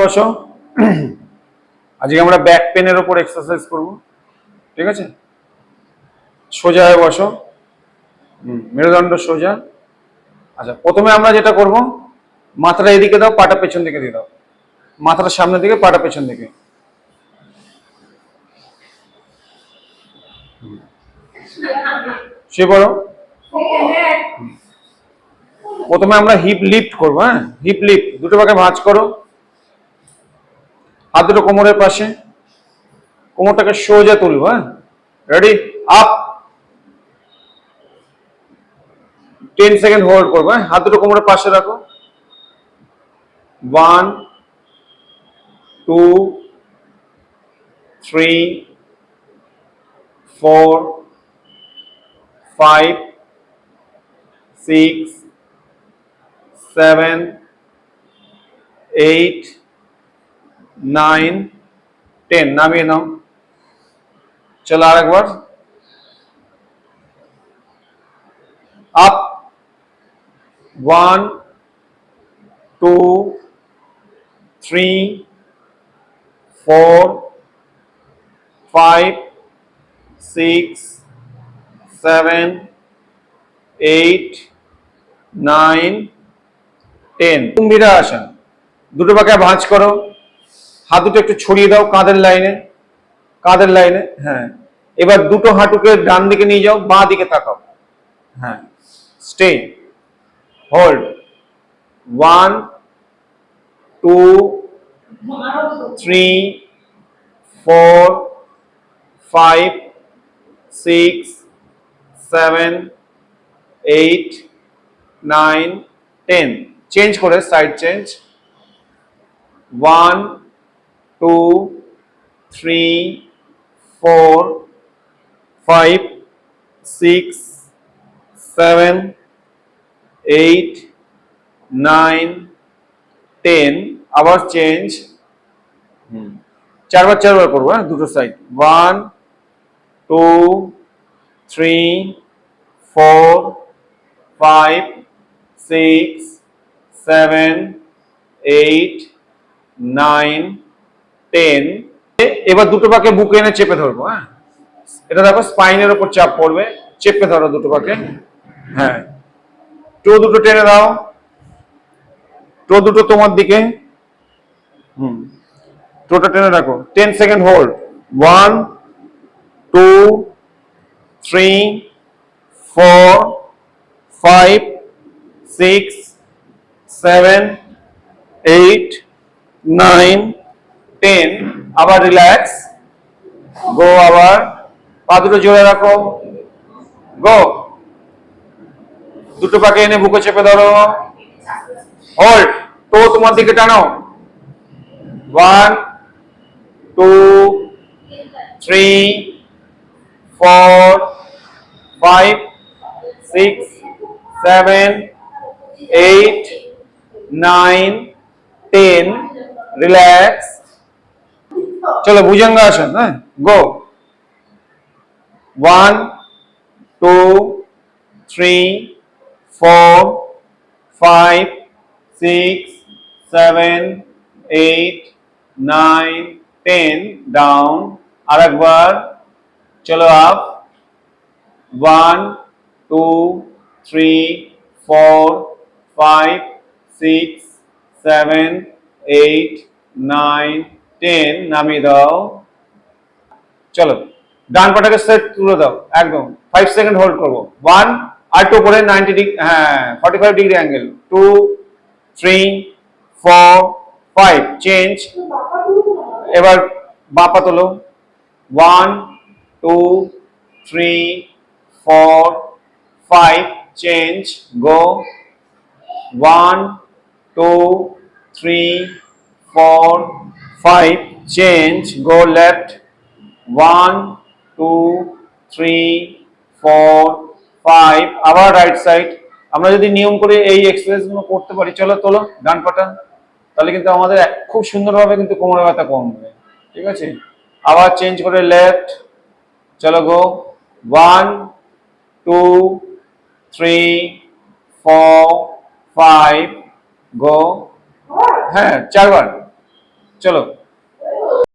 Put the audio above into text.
বসো। আজকে আমরা ব্যাক পেনের ওপর এক্সারসাইজ করব। ঠিক আছে? সোজা হয়ে বসো। মেরুদণ্ড সোজা। আচ্ছা প্রথমে আমরা যেটা করব, মাথাটা এদিকে দাও, পাটা পেছন দিকে দিয়ে দাও। মাথাটা সামনের দিকে, পাটা পেছন দিকে। সে বড় প্রথমে আমরা হিপ লিফট করব হ্যাঁ? হিপ লিফট দুটো পাকে ভাঁজ করো। হাত দুটো কোমরের পাশে। কোমরটাকে সোজা তুলবো হ্যাঁ? Ready up ten second hold করব হ্যাঁ? হাত দুটো কোমরের পাশে রাখো। One two three four five six seven eight nine, ten, নামিয়ে নাও। চলো আরেকবার। Up. One, two, three, four, five, six, seven, eight, nine, ten. Kumbhira asana. দুটো পাকে ভাঁজ করো। হাত দুটো একটু ছড়িয়ে দাও কাঁধের লাইনে কাঁধের লাইনে হ্যাঁ। এবার দুটো হাঁটুকে ডান দিকে নিয়ে যাও, বাঁ দিকে তাকাও হ্যাঁ। Stay hold one two three four five six seven eight nine ten change করে side change one two three four five six seven eight nine ten আবার চেঞ্জ চারবার চারবার করব হ্যাঁ দুটো side one two three four five six seven eight nine ten এবার দুটো পাকে বুকে এনে চেপে ধরবো হ্যাঁ? এটা দেখো স্পাইনের ওপর চাপ পড়বে, চেপে ধরো দুটো পাকে। হ্যাঁ। টো দুটো টেনে দাও। টো দুটো তোমার দিকে। হুম। টোটা টেনে রাখো। Ten second hold one two three four five six seven eight nine ten আবার রিল্যাক্স গো আবার, পা দুটো জোরে রাখো গো দুটো পাকে এনে বুকে চেপে ধরো। হোল্ড তো তোমার দিকে টানো। One two three four five six seven eight nine ten relax চলো ভুজঙ্গ আসন হ্যাঁ go one two three four five six seven eight nine ten down আরেকবার চলো up one two three four five six seven eight nine ten, নামিয়ে দাও। চলো, ডান পাটাকে set তুলে দাও, একদম। ফাইভ সেকেন্ড হোল্ড করব। ওয়ান আর টু করে নাইনটি ডিগ্রি হ্যাঁ forty five degree angle two three four five change এবার বাপা তোলো। One two three four five change go one two three four five change go left one two three four five আবার right side আমরা যদি নিয়ম করে এই এক্সারসাইজগুলো করতে পারি, চলো তোলো, ডান পাটা। তাহলে কিন্তু আমাদের খুব সুন্দরভাবে কিন্তু কোমরের ব্যথা কমবে ঠিক আছে? আবার চেঞ্জ করে লেফট চলো go. One two three four five go হ্যাঁ চারবার। চলো